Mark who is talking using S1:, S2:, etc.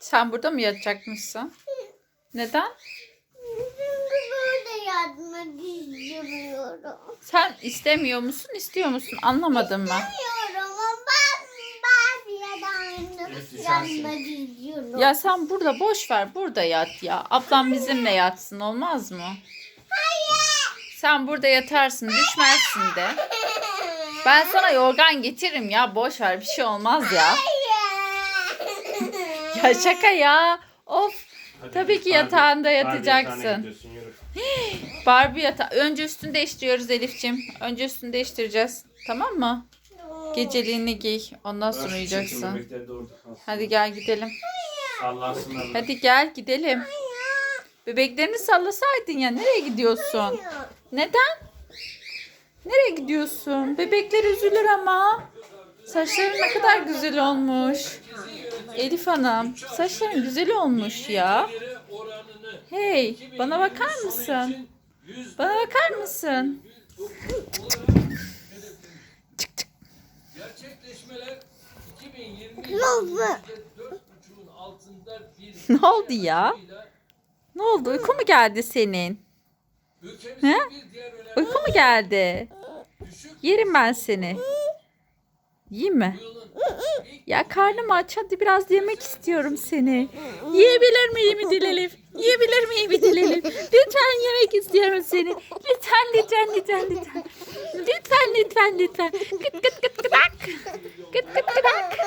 S1: Sen burada mı yatacakmışsın? Neden?
S2: Çünkü böyle yatmak istemiyorum.
S1: Sen istemiyor musun, istiyor musun? Anlamadım ben.
S2: İstemiyorum ama da annem
S3: Evet, düşersin.
S2: yatmak istiyorum.
S1: Ya sen burada boş ver, burada yat ya. Ablam bizimle yatsın olmaz mı? Sen burada yatarsın, düşmezsin de. Ben sana yorgan getiririm ya. Boş ver, bir şey olmaz ya. Ya şaka ya. Of.
S3: Hadi
S1: Tabii
S3: git
S1: ki
S3: Barbie-
S1: yatağında
S3: Barbie
S1: yatacaksın.
S3: gidiyorsun, yürü.
S1: Barbie yatağı. Önce üstünü değiştiriyoruz Elif'ciğim. Önce üstünü değiştireceğiz. Tamam mı? Geceliğini giy. Ondan sonra
S3: şu
S1: uyuyacaksın.
S3: bebekleri de orada kalsın.
S1: Hadi gel gidelim.
S3: Sallansınlar.
S1: Hadi gel gidelim. Bebeklerini sallasaydın ya. Nereye gidiyorsun? Neden? Nereye gidiyorsun? Bebekler üzülür ama. Saçların ne kadar güzel olmuş. Elif Hanım, saçların güzel olmuş ya. Hey, bana bakar mısın? Bana bakar mısın?
S4: Gerçekleşmeler 2020
S2: Nasıl?
S4: 4.5'un altında bir
S1: Ne oldu ya? Ne oldu? Uyku mu geldi senin? He? Uyku mu geldi? Yerim ben seni. Yiyeyim mi? Ya karnım aç. Hadi biraz yemek istiyorum seni. Yiyebilir miyim İdil Elif? Yiyebilir miyim İdil Elif? Lütfen yemek istiyorum seni. Lütfen lütfen lütfen lütfen. Lütfen lütfen lütfen. Gıt gıt gıt gıdak. Gıt gıt gıdak.